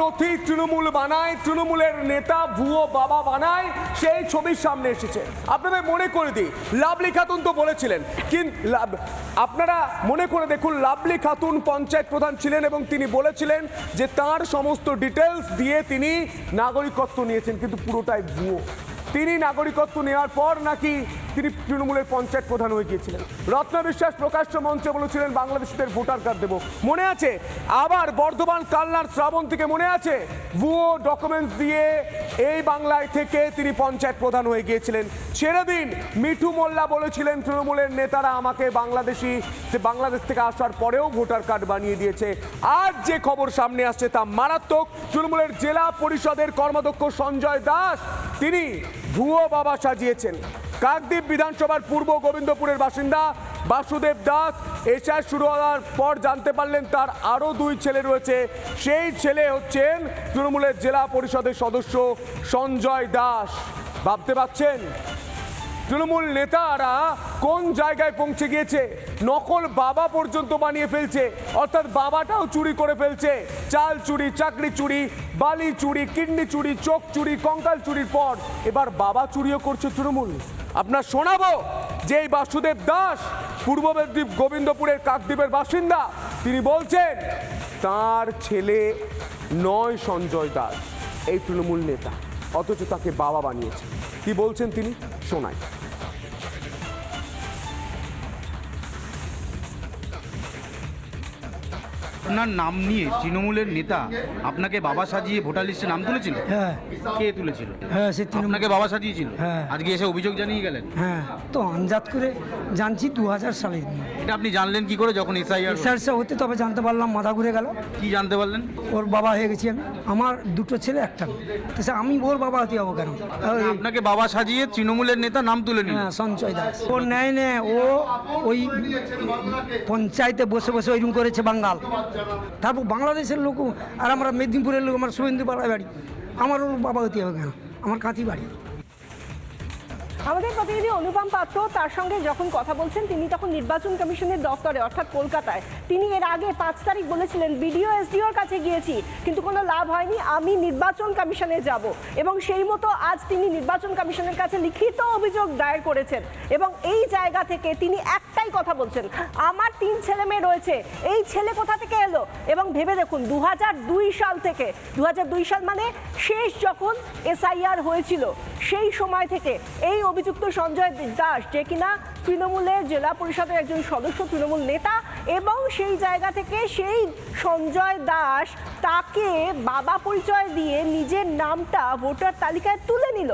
নথি তৃণমূল বানায়, তৃণমূলের নেতা ভুয়ো বাবা বানায়, সেই ছবির সামনে এসেছে। আপনাদের মনে করে দিই লাভলি খাতুন তো বলেছিলেন কিন্তু আপনারা মনে করে দেখুন লাভলি খাতুন পঞ্চায়েত প্রধান ছিলেন এবং তিনি বলেছিলেন যে তার সমস্ত ডিটেলস দিয়ে তিনি নাগরিকত্ব নিয়েছেন, কিন্তু পুরোটাই ভুয়ো। তিনি নাগরিকত্ব নেওয়ার পর নাকি তিনি তৃণমূলের পঞ্চায়েত প্রধান হয়ে গিয়েছিলেন। রত্ন বিশ্বাস প্রকাশ্য মঞ্চে বলেছিলেন, বাংলাদেশিদের ভোটার কার্ড দেবো। মনে আছে? আবার বর্ধমান কালনার শ্রাবণ থেকে মনে আছে? ভুয়ো ডকুমেন্টস দিয়ে এই বাংলায় থেকে তিনি পঞ্চায়েত প্রধান হয়ে গিয়েছিলেন। ছেড়ে দিন। মিঠু মোল্লা বলেছিলেন, তৃণমূলের নেতারা আমাকে বাংলাদেশি, যে বাংলাদেশ থেকে আসার পরেও ভোটার কার্ড বানিয়ে দিয়েছে। আর যে খবর সামনে আসছে তা মারাত্মক। তৃণমূলের জেলা পরিষদের কর্মাধ্যক্ষ সঞ্জয় দাস, তিনি ভুয়ো বাবা সাজিয়েছেন। কাকদ্বীপ বিধানসভার পূর্ব গোবিন্দপুরের বাসিন্দা বাসুদেব দাস। এসআর শুরু হওয়ার পর জানতে পারলেন তার আরও দুই ছেলে রয়েছে। সেই ছেলে হচ্ছেন তৃণমূলের জেলা পরিষদের সদস্য সঞ্জয় দাস। ভাবতে পারছেন? তৃণমূল নেতারা কোন জায়গায় পৌঁছে গিয়েছে? নকল বাবা পর্যন্ত বানিয়ে ফেলছে। অর্থাৎ বাবাটাও চুরি করে ফেলছে। চাল চুরি, চাকরি চুরি, বালি চুরি, কিডনি চুরি, চোখ চুরি, কঙ্কাল চুরির পর এবার বাবা চুরিও করছে তৃণমূল। আপনার শোনাবো যে এই বাসুদেব দাস, পূর্ব মেদিনীপ গোবিন্দপুরের কাকদ্বীপের বাসিন্দা, তিনি বলছেন, তার ছেলে নয় সঞ্জয় দাস, এই তৃণমূল নেতা। অথচ তাকে বাবা বানিয়েছে কি বলছেন তিনি? শোনায় আপনার নাম নিয়ে তৃণমূলের নেতা আপনাকে বাবা সাজিয়ে ভোটার লিস্টে নাম তুলেছিল? হ্যাঁ। কে তুলেছিল? হ্যাঁ সে তৃণমূল। আপনাকে বাবা সাজিয়েছিল? হ্যাঁ। আজকে এসে অভিযোগ জানিয়ে গেলেন? হ্যাঁ তো আনজাত করে জানছি দু হাজার সালে। এটা আপনি জানলেন কি করে যখন এসআইআর এসআরসি হতে তবে জানতে পারলাম মাথা ঘুরে গেল। কি জানতে পারলেন? ওর বাবা হয়ে গেছি আমি। আমার দুটো ছেলে একটা মেয়ে। তো সে আমি ওর বাবা হতে যাব কেন? আপনাকে বাবা সাজিয়ে তৃণমূলের নেতা নাম তুলে নিল। হ্যাঁ সঞ্চয় দাস। ও নেয় নে ও ওই পঞ্চায়েতে বসে বসে ওইরকম করেছে বাঙ্গাল। তারপর বাংলাদেশের লোক, আর আমরা মেদিনীপুরের লোক, আমার শুভেন্দু পাড়ায় বাড়ি। আমারও বাবা হতে হবে কেন? আমার কাঁথি বাড়ি। আমাদের প্রতিনিধি অনুপম পাত্র, তার সঙ্গে যখন কথা বলছেন, তিনি তখন নির্বাচন কমিশনের দফতরে, অর্থাৎ কলকাতায়। তিনি এর আগে পাঁচ তারিখ বলেছিলেন, বিডিও এসডিওর কাছে গিয়েছি, কিন্তু কোনো লাভ হয়নি, আমি নির্বাচন কমিশনে যাব। এবং সেই মতো আজ তিনি নির্বাচন কমিশনের কাছে লিখিত অভিযোগ দায়ের করেছেন। এবং এই জায়গা থেকে তিনি একটাই কথা বলছেন, আমার তিন ছেলে মেয়ে রয়েছে, এই ছেলে কোথা থেকে এলো? এবং ভেবে দেখুন দু হাজার দুই সাল থেকে দু হাজার দুই সাল মানে শেষ যখন এসআইআর হয়েছিল, সেই সময় থেকে এই অভিযুক্ত সঞ্জয় দাস, যে কিনা তৃণমূলের জেলা পরিষদের একজন সদস্য, তৃণমূল নেতা, এবং সেই জায়গা থেকে সেই সঞ্জয় দাস তাকে বাবা পরিচয় দিয়ে নিজের নামটা ভোটার তালিকায় তুলে নিল।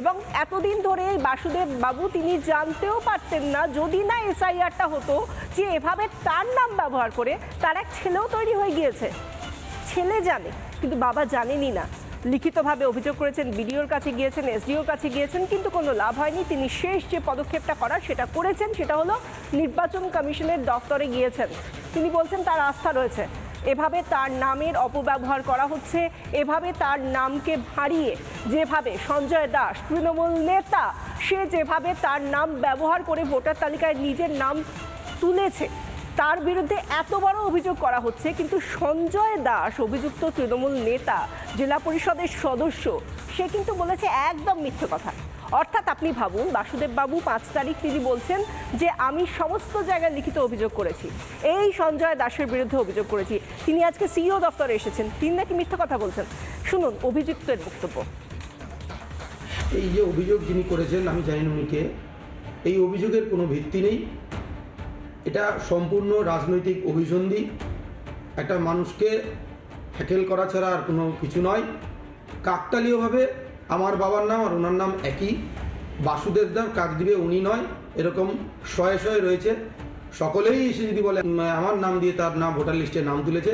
এবং এতদিন ধরে বাসুদেব বাবু তিনি জানতেও পারতেন না, যদি না এসআইআরটা হতো যে এভাবে তার নাম ব্যবহার করে তার এক ছেলেও তৈরি হয়ে গিয়েছে। ছেলে জানে, কিন্তু বাবা জানেনই না। লিখিতভাবে অভিযোগ করেছেন, বিডিওর কাছে গিয়েছেন, এসডিওর কাছে গিয়েছেন, কিন্তু কোনো লাভ হয়নি। তিনি শেষ যে পদক্ষেপটা করার সেটা করেছেন, সেটা হলো নির্বাচন কমিশনের দফতরে গিয়েছেন। তিনি বলছেন, তার আস্থা রয়েছে। এভাবে তার নামের অপব্যবহার করা হচ্ছে, এভাবে তার নামকে ভাঁড়িয়ে যেভাবে সঞ্জয় দাস, তৃণমূল নেতা, সে যেভাবে তার নাম ব্যবহার করে ভোটার তালিকায় নিজের নাম তুলেছে তার বিরুদ্ধে এত বড় অভিযোগ করা হচ্ছে, কিন্তু সঞ্জয় দাস, অভিযুক্ত তৃণমূল নেতা, জেলা পরিষদের সদস্য, সে কিন্তু বলেছে একদম মিথ্যে কথা। অর্থাৎ আপনি ভাবুন বাসুদেব বাবু পাঁচ তারিখ তিনি বলছেন যে, আমি সমস্ত জায়গায় লিখিত অভিযোগ করেছি। এই সঞ্জয় দাসের বিরুদ্ধে অভিযোগ করেছি। তিনি আজকে সিইও দপ্তরে এসেছেন। তিনি নাকি মিথ্যে কথা বলছেন? শুনুন অভিযুক্তের বক্তব্য। এই যে অভিযোগ যিনি করেছেন, আমি জানি না কে, এই অভিযোগের কোনো ভিত্তি নেই। এটা সম্পূর্ণ রাজনৈতিক অভিসন্ধি। একটা মানুষকে হ্যাকেল করা ছাড়া আর কোনো কিছু নয়। কাকতালীয়ভাবে আমার বাবার নাম আর ওনার নাম একই। বাসুদেব দাম কাকদ্বীপে উনি নয়, এরকম শয়ে শয়ে রয়েছে। সকলেই এসে যদি বলে আমার নাম দিয়ে তার নাম, ভোটার লিস্টে নাম তুলেছে,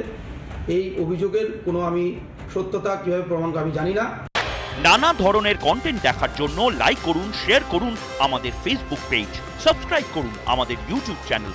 এই অভিযোগের কোনো আমি সত্যতা কীভাবে প্রমাণ আমি জানি না। নানা ধরনের কন্টেন্ট দেখার জন্য লাইক করুন শেয়ার করুন আমাদের ফেসবুক পেজ সাবস্ক্রাইব করুন আমাদের ইউটিউব চ্যানেল